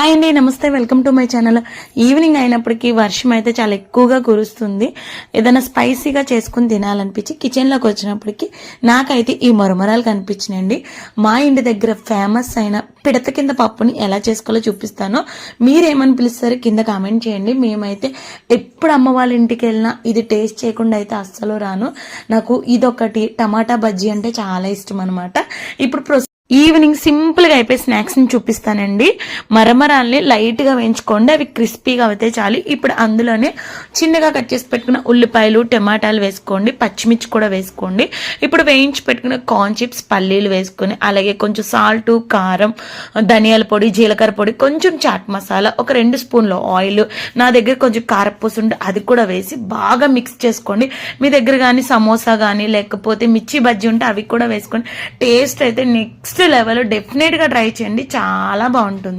Hi అండి నమస్తే welcome to my channel. Evening అయినప్పటికీ వర్షం అయితే చాలా ఎక్కువగా కురుస్తుంది. ఏదైనా స్పైసీగా చేసుకుని తినాలనిపించి కిచెన్లోకి వచ్చినప్పటికీ నాకైతే ఈ మరమరాలు కనిపించినాయండి. మా ఇంటి దగ్గర ఫేమస్ అయిన పిడత కింద పప్పుని ఎలా చేసుకోవాలో చూపిస్తాను. మీరేమని పిలుస్తారు కింద కామెంట్ చేయండి. మేమైతే ఎప్పుడు అమ్మ వాళ్ళ ఇంటికి వెళ్ళినా ఇది టేస్ట్ చేయకుండా అయితే అస్సలు రాను. నాకు ఇదొకటి టమాటా బజ్జీ అంటే చాలా ఇష్టం అనమాట ఇప్పుడు ప్రొ ఈవినింగ్ సింపుల్గా అయిపోయి స్నాక్స్ని చూపిస్తానండి. మరమరాల్ని లైట్గా వేయించుకోండి. అవి క్రిస్పీగా అయితే చాలు. ఇప్పుడు అందులోనే చిన్నగా కట్ చేసి పెట్టుకున్న ఉల్లిపాయలు టమాటాలు వేసుకోండి. పచ్చిమిర్చి కూడా వేసుకోండి. ఇప్పుడు వేయించి పెట్టుకున్న కార్న్ చిప్స్ పల్లీలు వేసుకొని అలాగే కొంచెం సాల్ట్ కారం ధనియాల పొడి జీలకర్ర పొడి కొంచెం చాట్ మసాలా ఒక రెండు స్పూన్ల ఆయిల్. నా దగ్గర కొంచెం కారపూస ఉంటే అది కూడా వేసి బాగా మిక్స్ చేసుకోండి. మీ దగ్గర కానీ సమోసా కానీ లేకపోతే మిర్చి బజ్జీ ఉంటే అవి కూడా వేసుకోండి. టేస్ట్ అయితే నెక్స్ట్ లెవెల్ డెఫినెట్గా ట్రై చేయండి. చాలా బాగుంటుంది.